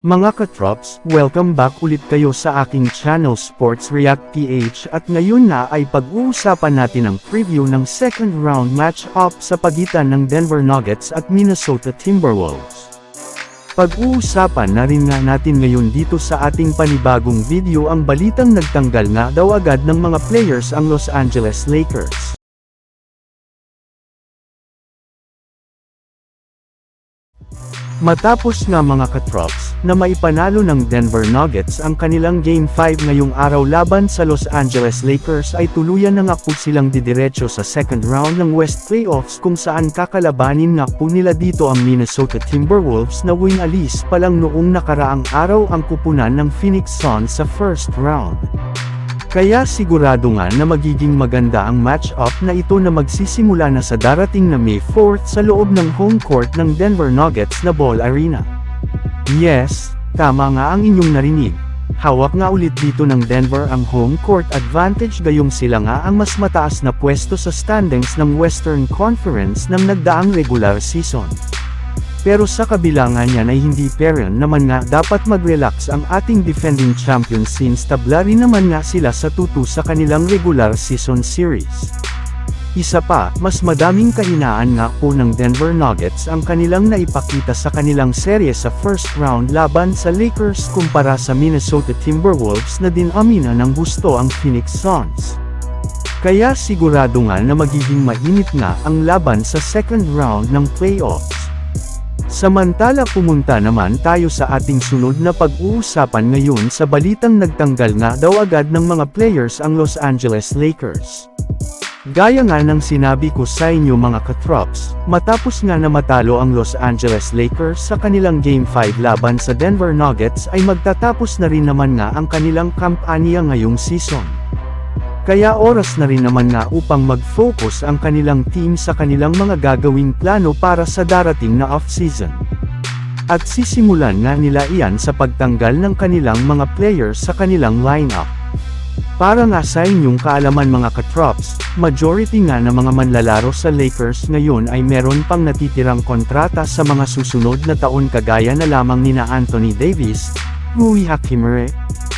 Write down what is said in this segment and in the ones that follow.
Mga katrops, welcome back ulit kayo sa aking channel Sports React PH at ngayon na ay pag-uusapan natin ang preview ng second round match-up sa pagitan ng Denver Nuggets at Minnesota Timberwolves. Pag-uusapan na rin nga natin ngayon dito sa ating panibagong video ang balitang nagtanggal nga daw agad ng mga players ang Los Angeles Lakers. Matapos nga mga katrops, na maipanalo ng Denver Nuggets ang kanilang Game 5 ngayong araw laban sa Los Angeles Lakers ay tuluyan na nga po silang didiretso sa second round ng West Playoffs kung saan kakalabanin nga po nila dito ang Minnesota Timberwolves na win alis pa lang noong nakaraang araw ang kupunan ng Phoenix Suns sa first round. Kaya sigurado nga na magiging maganda ang match-up na ito na magsisimula na sa darating na May 4 sa loob ng home court ng Denver Nuggets na Ball Arena. Yes, tama nga ang inyong narinig. Hawak nga ulit dito ng Denver ang home court advantage gayong sila nga ang mas mataas na pwesto sa standings ng Western Conference ng nagdaang regular season. Pero sa kabila nga niyan hindi parent naman nga dapat mag-relax ang ating defending champions since tabla rin naman nga sila sa tutu sa kanilang regular season series. Isa pa, mas madaming kahinaan nga po ng Denver Nuggets ang kanilang naipakita sa kanilang serye sa first round laban sa Lakers kumpara sa Minnesota Timberwolves na din amina ng gusto ang Phoenix Suns. Kaya sigurado nga na magiging mainit nga ang laban sa second round ng playoffs. Samantala pumunta naman tayo sa ating sunod na pag-uusapan ngayon sa balitang nagtanggal nga daw agad ng mga players ang Los Angeles Lakers. Gaya nga ng sinabi ko sa inyo mga katrops, matapos nga na matalo ang Los Angeles Lakers sa kanilang Game 5 laban sa Denver Nuggets ay magtatapos na rin naman nga ang kanilang kampanya ngayong season. Kaya oras na rin naman nga upang mag-focus ang kanilang team sa kanilang mga gagawing plano para sa darating na off-season. At sisimulan nga nila iyan sa pagtanggal ng kanilang mga players sa kanilang lineup. Para nga sa inyong kaalaman mga katrops, majority nga ng mga manlalaro sa Lakers ngayon ay meron pang natitirang kontrata sa mga susunod na taon kagaya na lamang nina Anthony Davis, Rui Hachimere,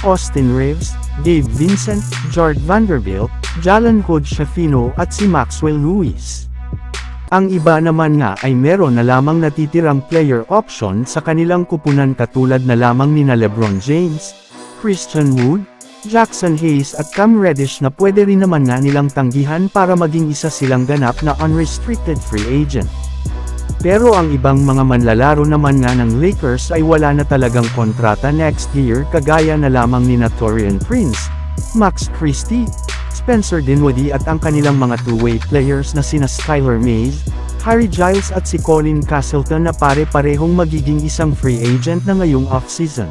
Austin Reeves, Gabe Vincent, Jard Vanderbilt, Jalen Hood Shafino at si Maxwell Lewis. Ang iba naman nga ay meron na lamang natitirang player option sa kanilang kupunan katulad na lamang nina Lebron James, Christian Wood, Jackson Hayes at Cam Reddish na pwede rin naman nga nilang tanggihan para maging isa silang ganap na unrestricted free agent. Pero ang ibang mga manlalaro naman nga ng Lakers ay wala na talagang kontrata next year kagaya na lamang ni Torian Prince, Max Christie, Spencer Dinwiddie at ang kanilang mga two-way players na sina Skylar Mays, Harry Giles at si Colin Castleton na pare-parehong magiging isang free agent na ngayong off-season.